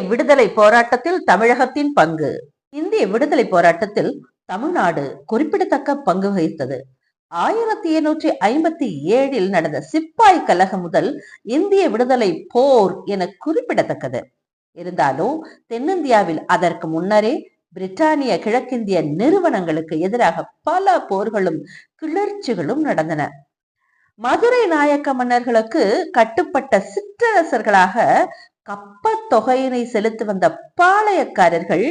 விடுதலை போராட்டத்தில் தமிழகத்தின் பங்கு. இந்திய விடுதலை போராட்டத்தில் தமிழ்நாடு குறிப்பிடத்தக்க பங்கு வகித்தது. ஆயிரத்தி எண்ணூற்றி ஐம்பத்தி ஏழில் நடந்த சிப்பாய் கழகம் முதல் இந்திய விடுதலை போர் என குறிப்பிடத்தக்கது. இருந்தாலும் தென்னிந்தியாவில் அதற்கு முன்னரே பிரிட்டானிய கிழக்கிந்திய நிறுவனங்களுக்கு எதிராக பல போர்களும் கிளர்ச்சிகளும் நடந்தன. மதுரை நாயக்க மன்னர்களுக்கு கட்டுப்பட்ட சிற்றரசர்களாக கப்பத் தொகையினை செலுத்தி வந்த பாளையக்காரர்கள்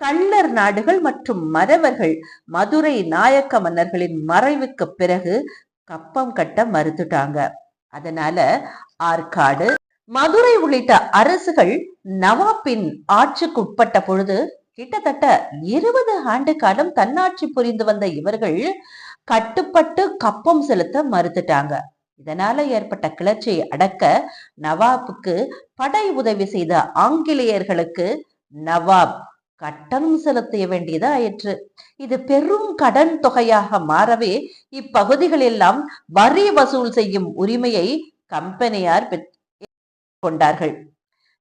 கள்ளர் நாடுகள் மற்றும் மறவர்கள் மதுரை நாயக்க மன்னர்களின் மறைவுக்கு பிறகு கப்பம் கட்ட மறுத்துட்டாங்க. அதனால ஆற்காடு மதுரை உள்ளிட்ட அரசுகள் நவாப்பின் ஆட்சிக்கு உட்பட்ட பொழுது கிட்டத்தட்ட இருபது ஆண்டு காலம் தன்னாட்சி புரிந்து வந்த இவர்கள் கட்டுப்பட்டு கப்பம் செலுத்த மறுத்துட்டாங்க. இதனால ஏற்பட்ட கிளர்ச்சியை அடக்க நவாப்புக்கு படை உதவி செய்த ஆங்கிலேயர்களுக்கு நவாப் கட்டணம் செலுத்த வேண்டியது ஆயிற்று இது பெரும் கடன் தொகையாக மாறவே இப்பகுதிகளெல்லாம் வரி வசூல் செய்யும் உரிமையை கம்பெனியார் கொண்டார்கள்.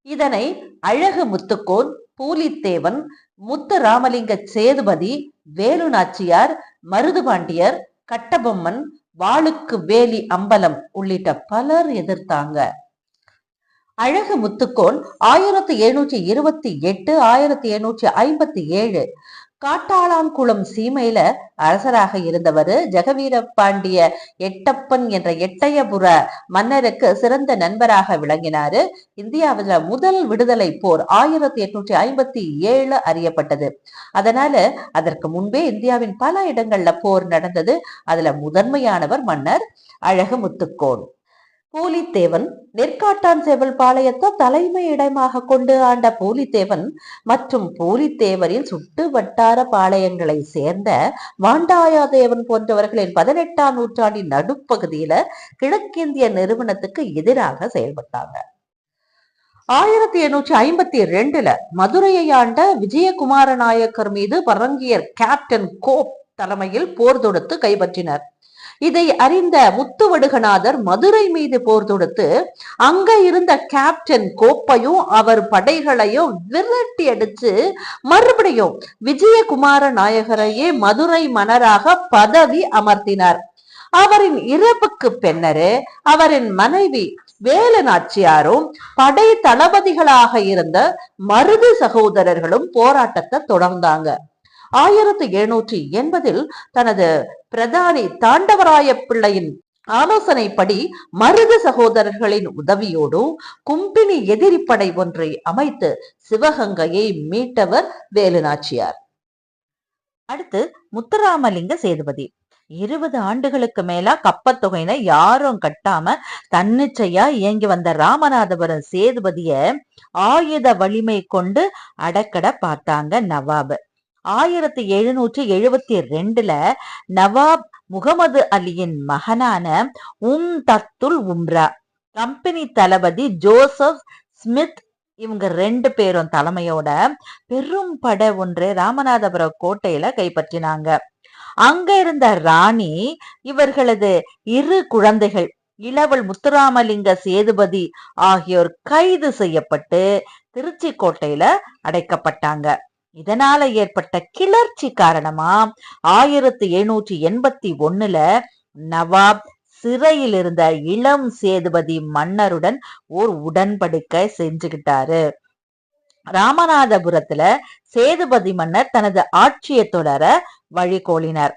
இதனை அழகு முத்துக்கோன் பூலித்தேவன் முத்து ராமலிங்க சேதுபதி வேலு நாச்சியார் மருதுபாண்டியர் கட்டபொம்மன் வாளுக்கு வேலி அம்பலம் உள்ளிட்ட பலர் எதிர்த்தாங்க. அழகு முத்துக்கோன் ஆயிரத்தி எழுநூற்றி இருபத்தி எட்டு ஆயிரத்தி எழுநூற்றி ஐம்பத்தி ஏழு காட்டாளாங்குளம் சீமையில அரசராக இருந்தவர் ஜெகவீர பாண்டிய எட்டப்பன் என்ற எட்டயபுர மன்னருக்கு சிறந்த நண்பராக விளங்கினாரு. இந்தியாவில் முதல் விடுதலை போர் ஆயிரத்தி எட்நூற்றி ஐம்பத்தி ஏழு அறியப்பட்டது. அதனால அதற்கு முன்பே இந்தியாவின் பல இடங்கள்ல போர் நடந்தது. அதுல முதன்மையானவர் மன்னர் அழகு முத்துக்கோன். பூலித்தேவன் நெற்காட்டான் சேவல் பாளையத்தை தலைமை இடமாக கொண்டு ஆண்ட பூலித்தேவன் மற்றும் பூலித்தேவரின் சுட்டு வட்டார பாளையங்களை சேர்ந்த வாண்டாயாதேவன் போன்றவர்களின் பதினெட்டாம் நூற்றாண்டின் நடுப்பகுதியில கிழக்கிந்திய நிறுவனத்துக்கு எதிராக செயல்பட்டாங்க. ஆயிரத்தி எண்ணூற்றி ஐம்பத்தி ரெண்டுல மதுரையை ஆண்ட விஜயகுமார நாயக்கர் மீது பரங்கியர் கேப்டன் கோப் தலைமையில் போர் தொடுத்து கைப்பற்றினர். இதை அறிந்த முத்துவடுகநாதர் மதுரை மீது போர் தொடுத்து அங்க இருந்த கேப்டன் கோப்பையும் அவர் படைகளையும் விரட்டி அடிச்சு மறுபடியும் விஜயகுமார நாயகரையே மதுரை மன்னராக பதவி அமர்த்தினார். அவரின் இறப்புக்கு பின்னரே அவரின் மனைவி வேலு நாச்சியாரும் படை தளபதிகளாக இருந்த மருது சகோதரர்களும் போராட்டத்தை தொடர்ந்தாங்க. ஆயிரத்தி எழுநூற்றி எண்பதில் தனது பிரதானி தாண்டவராய பிள்ளையின் ஆலோசனைப்படி மருது சகோதரர்களின் உதவியோடு கும்பினி எதிரிப்படை ஒன்றை அமைத்து சிவகங்கையை மீட்டவர் வேலுநாச்சியார். அடுத்து முத்துராமலிங்க சேதுபதி. இருபது ஆண்டுகளுக்கு மேலா கப்பத்தொகையினை யாரும் கட்டாம தன்னிச்சையா இயங்கி வந்த ராமநாதபுரம் சேதுபதிய ஆயுத வலிமை கொண்டு அடக்கட பார்த்தாங்க நவாபு. ஆயிரத்தி எழுநூற்றி எழுபத்தி ரெண்டுல நவாப் முகமது அலியின் மகனான உம் தத்துல் உம்ரா கம்பெனி தளபதி ஜோசப் ஸ்மித் இவங்க ரெண்டு பேரும் தலைமையோட பெரும் படை ஒன்று ராமநாதபுரம் கோட்டையில கைப்பற்றினாங்க. அங்க இருந்த ராணி இவர்களது இரு குழந்தைகள் இளவல் முத்துராமலிங்க சேதுபதி ஆகியோர் கைது செய்யப்பட்டு திருச்சி கோட்டையில அடைக்கப்பட்டாங்க. இதனால ஏற்பட்ட கிளர்ச்சி காரணமா ஆயிரத்தி எழுநூற்றி எண்பத்தி ஒண்ணுல நவாப் சிறையில் இருந்த இளம் சேதுபதி மன்னருடன் ஓர் உடன்படிக்கை செஞ்சுக்கிட்டாரு. ராமநாதபுரத்துல சேதுபதி மன்னர் தனது ஆட்சியை தொடர வழிகோலினார்.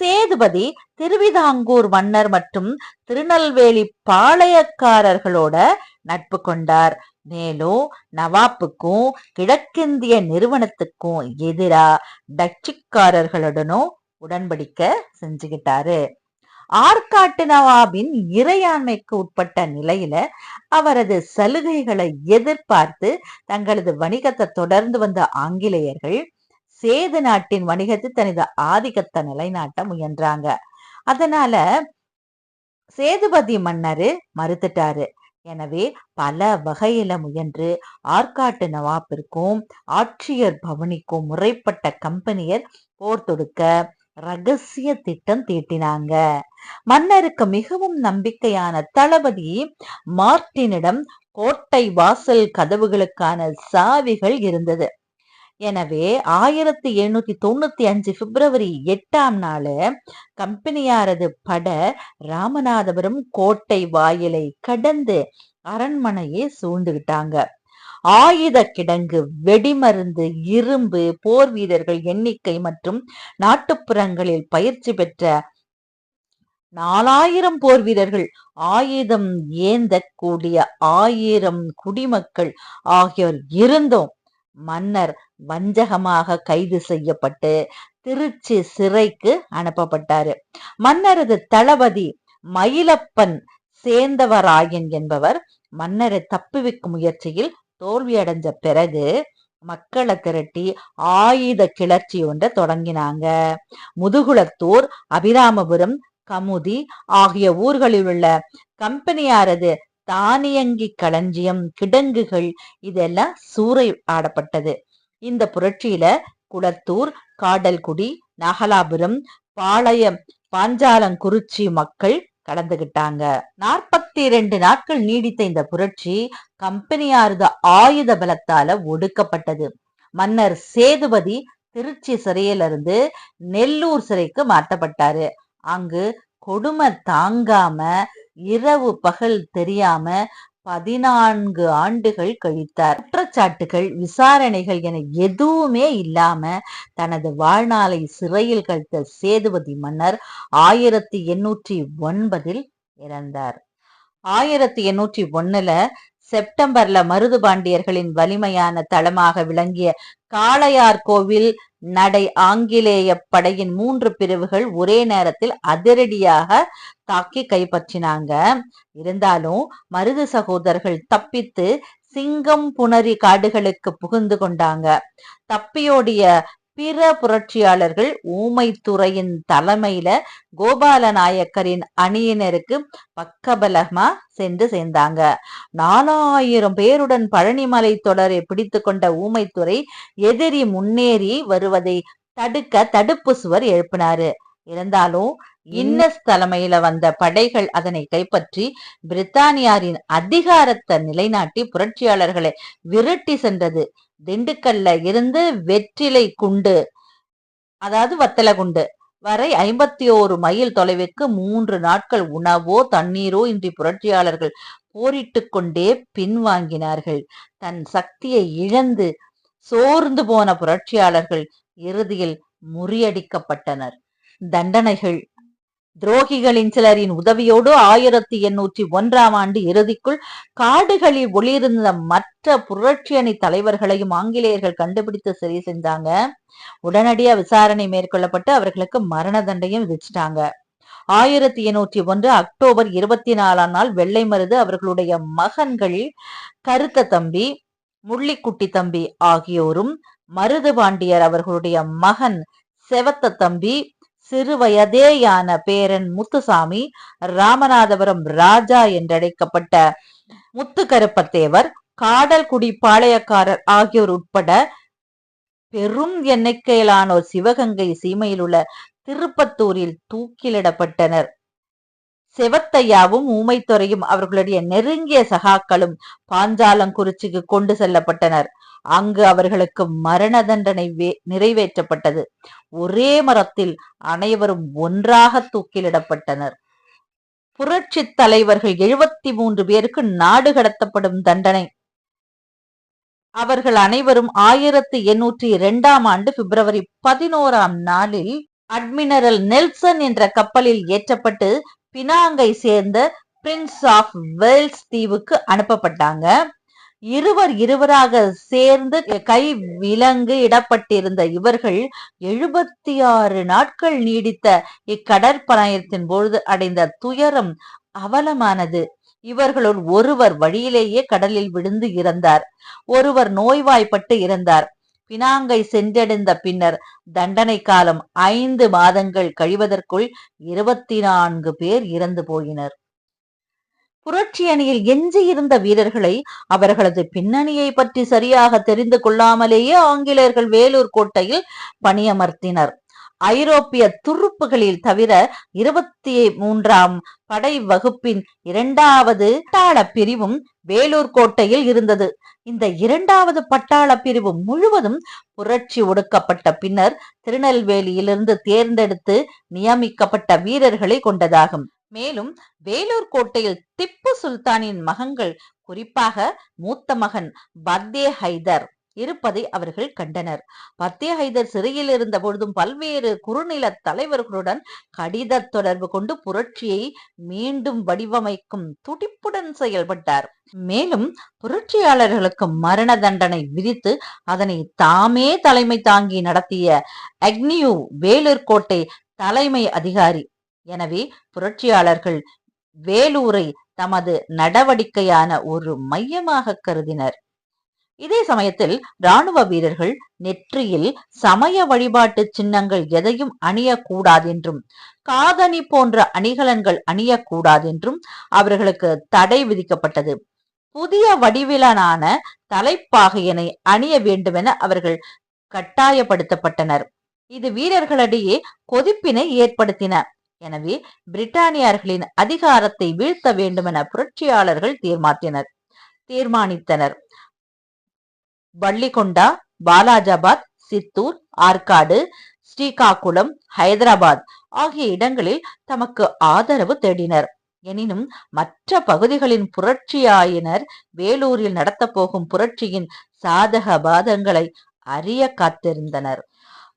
சேதுபதி திருவிதாங்கூர் மன்னர் மற்றும் திருநெல்வேலி பாளையக்காரர்களோட நட்பு கொண்டார். மேலும் நவாப்புக்கும் கிழக்கிந்திய நிறுவனத்துக்கும் எதிரா டச்சுக்காரர்களுடனும் உடன்படிக்கை செஞ்சுக்கிட்டாரு ஆற்காட்டு நவாபின் இறையாண்மைக்கு உட்பட்ட நிலையில அவரது சலுகைகளை எதிர்பார்த்து தங்களது வணிகத்தை தொடர்ந்து வந்த ஆங்கிலேயர்கள் சேது நாட்டின் வணிகத்தை தனது ஆதிக்கத்தை நிலைநாட்ட முயன்றாங்க. அதனால சேதுபதி மன்னரு மறுத்துட்டாரு. எனவே பல வகையில முயன்று ஆற்காட்டு நவாப்பிற்கும் ஆட்சியர் பவனிக்கும் முறைப்பட்ட கம்பெனியர் போர் தொடுக்க ரகசிய திட்டம் தீட்டினாங்க. மன்னருக்கு மிகவும் நம்பிக்கையான தளபதி மார்டினிடம் கோட்டை வாசல் கதவுகளுக்கான சாவிகள் இருந்தது. எனவே ஆயிரத்தி எழுநூத்தி தொண்ணூத்தி அஞ்சு பிப்ரவரி எட்டாம் நாள் கம்பெனியாரது பட ராமநாதபுரம் கோட்டை வாயிலை கடந்து அரண்மனையை சூழ்ந்துகிட்டாங்க ஆயுத கிடங்கு வெடிமருந்து இரும்பு போர் வீரர்கள் எண்ணிக்கை மற்றும் நாட்டுப்புறங்களில் பயிற்சி பெற்ற நாலாயிரம் போர் வீரர்கள் ஆயுதம் ஏந்தக்கூடிய ஆயிரம் குடிமக்கள் ஆகியோர் இருந்தோம் மன்னர் வஞ்சகமாக கைது செய்யப்பட்டு திருச்சி சிறைக்கு அனுப்பப்பட்டாரு. மன்னரது தளபதி மயிலப்பன் சேந்தவராயன் என்பவர் மன்னரை தப்புவிக்கும் முயற்சியில் தோல்வியடைஞ்ச பிறகு மக்களை திரட்டி ஆயுத கிளர்ச்சி ஒன்றை தொடங்கினாங்க. முதுகுளத்தூர் அபிராமபுரம் கமுதி ஆகிய ஊர்களில் உள்ள கம்பெனியாரது தானியங்கி களஞ்சியம் கிடங்குகள் இதெல்லாம் சூறை ஆடப்பட்டது. இந்த புரட்சியில குளத்தூர் காடல்குடி நாகலாபுரம் பாளையம் பாஞ்சாலங்குறிச்சி மக்கள் கலந்துகிட்டாங்க. நாற்பத்தி ரெண்டு நாட்கள் நீடித்த இந்த புரட்சி கம்பெனியாரது ஆயுத பலத்தால ஒடுக்கப்பட்டது. மன்னர் சேதுபதி திருச்சி சிறையிலிருந்து நெல்லூர் சிறைக்கு மாற்றப்பட்டாரு. அங்கு கொடுமை தாங்காம இரவு பகல் தெரியாம பதினான்கு ஆண்டுகள் கழித்தார். குற்றச்சாட்டுகள் விசாரணைகள் என எதுவுமே இல்லாம தனது வாழ்நாளை சிறையில் கழித்த சேதுபதி மன்னர் ஆயிரத்தி எண்ணூற்றி ஒன்பதில் இறந்தார். ஆயிரத்தி எண்ணூற்றி ஒண்ணுல செப்டம்பர்ல மருது பாண்டியர்களின் வலிமையான தளமாக விளங்கிய காளையார் கோவில் நடை ஆங்கிலேய படையின் மூன்று பிரிவுகள் ஒரே நேரத்தில் அதிரடியாக தாக்கி கைப்பற்றினாங்க. இருந்தாலும் மருது சகோதரர்கள் தப்பித்து சிங்கம் புணரி காடுகளுக்கு புகுந்து கொண்டாங்க. தப்பியோடிய பிற புரட்சியாளர்கள் ஊமைத்துறையின் தலைமையில கோபால நாயக்கரின் அணியினருக்கு பக்கபலமா சென்று சேர்ந்தாங்க. நாலாயிரம் பேருடன் பழனிமலை தொடரை பிடித்து கொண்ட ஊமைத்துறை எதிரி முன்னேறி வருவதை தடுக்க தடுப்பு சுவர் எழுப்பினாரு. இருந்தாலும் இன்னஸ் தலைமையில வந்த படைகள் அதனை கைப்பற்றி பிரித்தானியாரின் அதிகாரத்தை நிலைநாட்டி புரட்சியாளர்களை விரட்டி சென்றது. திண்டுக்கல்ல இருந்து வெற்றிலை குண்டு அதாவது வத்தலை குண்டு வரை ஐம்பத்தி ஓரு மைல் தொலைவிற்கு மூன்று நாட்கள் உணவோ தண்ணீரோ இன்றி புரட்சியாளர்கள் போரிட்டு கொண்டே பின்வாங்கினார்கள். தன் சக்தியை இழந்து சோர்ந்து போன புரட்சியாளர்கள் இறுதியில் முறியடிக்கப்பட்டனர். தண்டனைகள் துரோகிகளின் சிலரின் உதவியோடு ஆயிரத்தி எண்ணூற்றி ஒன்றாம் ஆண்டு இறுதிக்குள் காடுகளில் ஒளிர்ந்த மற்ற புரட்சி அணி தலைவர்களையும் ஆங்கிலேயர்கள் கண்டுபிடித்து சரி செஞ்சாங்க. உடனடியா விசாரணை மேற்கொள்ளப்பட்டு அவர்களுக்கு மரண தண்டையும் விதிச்சிட்டாங்க. ஆயிரத்தி எண்ணூற்றி ஒன்று அக்டோபர் இருபத்தி நாலாம் நாள் வெள்ளை மருது அவர்களுடைய மகன்கள் கருத்த தம்பி முள்ளிக்குட்டி தம்பி ஆகியோரும் மருது பாண்டியர் அவர்களுடைய மகன் செவத்த தம்பி சிறுவயதேயான பேரன் முத்துசாமி ராமநாதபுரம் ராஜா என்றழைக்கப்பட்ட முத்துக்கருப்பத்தேவர் காடல்குடி பாளையக்காரர் ஆகியோர் உட்பட பெரும் எண்ணிக்கையிலானோர் சிவகங்கை சீமையில் உள்ள திருப்பத்தூரில் தூக்கிலிடப்பட்டனர். செவத்தையாவும் ஊமைத்துறையும் அவர்களுடைய நெருங்கிய சகாக்களும் பாஞ்சாலங்குறிச்சிக்கு கொண்டு செல்லப்பட்டனர். அங்கு அவர்களுக்கு மரண தண்டனை நிறைவேற்றப்பட்டது. ஒரே மரத்தில் அனைவரும் ஒன்றாக தூக்கிலிடப்பட்டனர். புரட்சி தலைவர்கள் எழுபத்தி மூன்று பேருக்கு நாடு கடத்தப்படும் தண்டனை. அவர்கள் அனைவரும் ஆயிரத்தி எண்ணூற்றி இரண்டாம் ஆண்டு பிப்ரவரி பதினோராம் நாளில் அட்மினரல் நெல்சன் என்ற கப்பலில் ஏற்றப்பட்டு பினாங்கை சேர்ந்த பிரின்ஸ் ஆஃப் வேல்ஸ் தீவுக்கு அனுப்பப்பட்டாங்க. இருவர் இருவராக சேர்ந்து கை விலங்கு இடப்பட்டிருந்த இவர்கள் எழுபத்தி ஆறு நாட்கள் நீடித்த இக்கடற்பயணத்தின் பொழுது அடைந்த துயரம் அவலமானது. இவர்களுள் ஒருவர் வழியிலேயே கடலில் விழுந்து இறந்தார். ஒருவர் நோய்வாய்ப்பட்டு இறந்தார். பினாங்கை சென்றடைந்த பின்னர் தண்டனை காலம் ஐந்து மாதங்கள் கழிவதற்குள் இருபத்தி நான்கு பேர் இறந்து போயினர். புரட்சி அணியில் எஞ்சியிருந்த வீரர்களை அவர்களது பின்னணியை பற்றி சரியாக தெரிந்து கொள்ளாமலேயே ஆங்கிலேயர்கள் வேலூர் கோட்டையில் பணியமர்த்தினர். ஐரோப்பிய துருப்புகளில் தவிர இருபத்தி மூன்றாம் படை வகுப்பின் இரண்டாவது பட்டாள பிரிவும் வேலூர் கோட்டையில் இருந்தது. இந்த இரண்டாவது பட்டாள பிரிவு முழுவதும் புரட்சி ஒடுக்கப்பட்ட பின்னர் திருநெல்வேலியிலிருந்து தேர்ந்தெடுத்து நியமிக்கப்பட்ட வீரர்களை கொண்டதாகும். மேலும் வேலூர் கோட்டையில் திப்பு சுல்தானின் மகன்கள் குறிப்பாக மூத்த மகன் பத்தே ஹைதர் இருப்பதை அவர்கள் கண்டனர். பத்தே ஹைதர் சிறையில் இருந்த பொழுதும் பல்வேறு குறுநில தலைவர்களுடன் கடித தொடர்பு கொண்டு புரட்சியை மீண்டும் வடிவமைக்கும் துடிப்புடன் செயல்பட்டார். மேலும் புரட்சியாளர்களுக்கு மரண தண்டனை விதித்து அதனை தாமே தலைமை தாங்கி நடத்திய அக்னியூ வேலூர் கோட்டை தலைமை அதிகாரி எனவே புரட்சியாளர்கள் வேலூரை தமது நடவடிக்கையான ஒரு மையமாக கருதினர். இதே சமயத்தில் ராணுவ வீரர்கள் நெற்றியில் சமய வழிபாட்டு சின்னங்கள் எதையும் அணியக்கூடாதென்றும் காதணி போன்ற அணிகலன்கள் அணியக்கூடாதென்றும் அவர்களுக்கு தடை விதிக்கப்பட்டது. புதிய வடிவிலான தலைப்பாகையனை அணிய வேண்டுமென அவர்கள் கட்டாயப்படுத்தப்பட்டனர். இது வீரர்களிடையே கொதிப்பினை ஏற்படுத்தின. எனவே பிரிட்டானியர்களின் அதிகாரத்தை வீழ்த்த வேண்டுமென புரட்சியாளர்கள் தீர்மானித்தனர் தீர்மானித்தனர். வள்ளிகொண்டா பாலாஜாபாத் சித்தூர் ஆற்காடு ஸ்ரீகாகுளம் ஹைதராபாத் ஆகிய இடங்களில் தமக்கு ஆதரவு தேடினர். எனினும் மற்ற பகுதிகளின் புரட்சியாயினர் வேலூரில் நடத்தப் போகும் புரட்சியின் சாதக பாதங்களை அறிய காத்திருந்தனர்.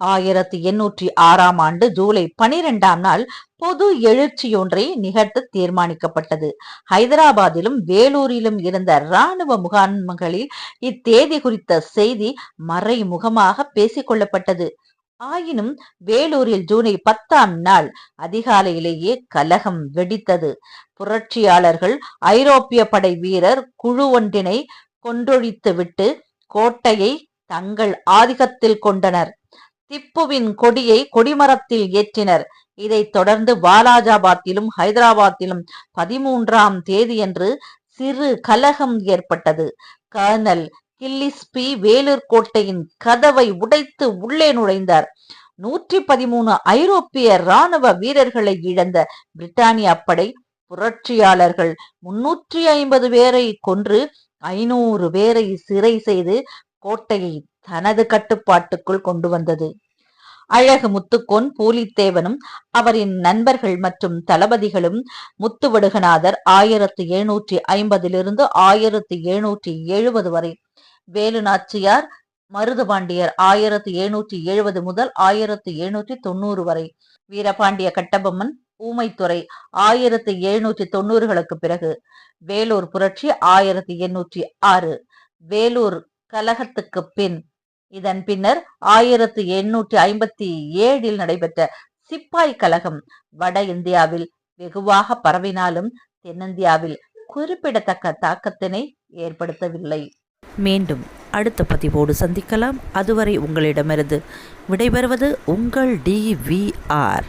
ஆயிரத்தி எண்ணூற்றி ஆறாம் ஆண்டு ஜூலை பனிரெண்டாம் நாள் பொது எழுச்சியொன்றை நிகழ்த்த தீர்மானிக்கப்பட்டது. ஹைதராபாத்திலும் வேலூரிலும் இருந்த இராணுவ முகாம்களில் இத்தேதி குறித்த செய்தி மறைமுகமாக பேசிக்கொள்ளப்பட்டது. ஆயினும் வேலூரில் ஜூனை பத்தாம் நாள் அதிகாலையிலேயே கலகம் வெடித்தது. புரட்சியாளர்கள் ஐரோப்பிய படை வீரர் குழு ஒன்றினை கொன்றொழித்துவிட்டு கோட்டையை தங்கள் ஆதிக்கத்தில் கொண்டனர். திப்புவின் கொடியை கொடிமரத்தில் ஏற்றினர். இதைத் தொடர்ந்து வாலாஜாபாத்திலும் ஹைதராபாத்திலும் பதிமூன்றாம் தேதியன்று சிறு கலகம் ஏற்பட்டது. கர்னல் கில்லிஸ்பி வேலூர் கோட்டையின் கதவை உடைத்து உள்ளே நுழைந்தார். நூற்றி பதிமூணு ஐரோப்பிய ராணுவ வீரர்களை இழந்த பிரிட்டானிய படை புரட்சியாளர்கள் முன்னூற்றி ஐம்பது பேரை கொன்று ஐநூறு பேரை சிறை செய்து கோட்டையை தனது கட்டுப்பாட்டுக்குள் கொண்டு வந்தது. அழகு முத்துக்கோன் பூலித்தேவனும் அவரின் நண்பர்கள் மற்றும் தளபதிகளும் முத்துவடுகநாதர் ஆயிரத்தி எழுநூற்றி ஐம்பதிலிருந்து ஆயிரத்தி எழுநூற்றி எழுபது வரை. வேலுநாச்சியார் மருதுபாண்டியர் ஆயிரத்தி எழுநூற்றி எழுபது முதல் ஆயிரத்தி எழுநூற்றி தொண்ணூறு வரை. வீரபாண்டிய கட்டபொம்மன் ஊமைத்துறை ஆயிரத்தி எழுநூற்றி தொண்ணூறுகளுக்கு பிறகு. வேலூர் புரட்சி ஆயிரத்தி எண்ணூற்றி ஆறு. வேலூர் கலகத்துக்கு பின் இதன் பின்னர் ஆயிரத்தி எண்ணூற்றி ஐம்பத்தி ஏழில் நடைபெற்ற சிப்பாய் கழகம் வட இந்தியாவில் வெகுவாக பரவினாலும் தென்னிந்தியாவில் குறிப்பிடத்தக்க தாக்கத்தினை ஏற்படுத்தவில்லை. மீண்டும் அடுத்த பதிவோடு சந்திக்கலாம். அதுவரை உங்களிடமிருந்து விடைபெறுவது உங்கள் டிவிஆர்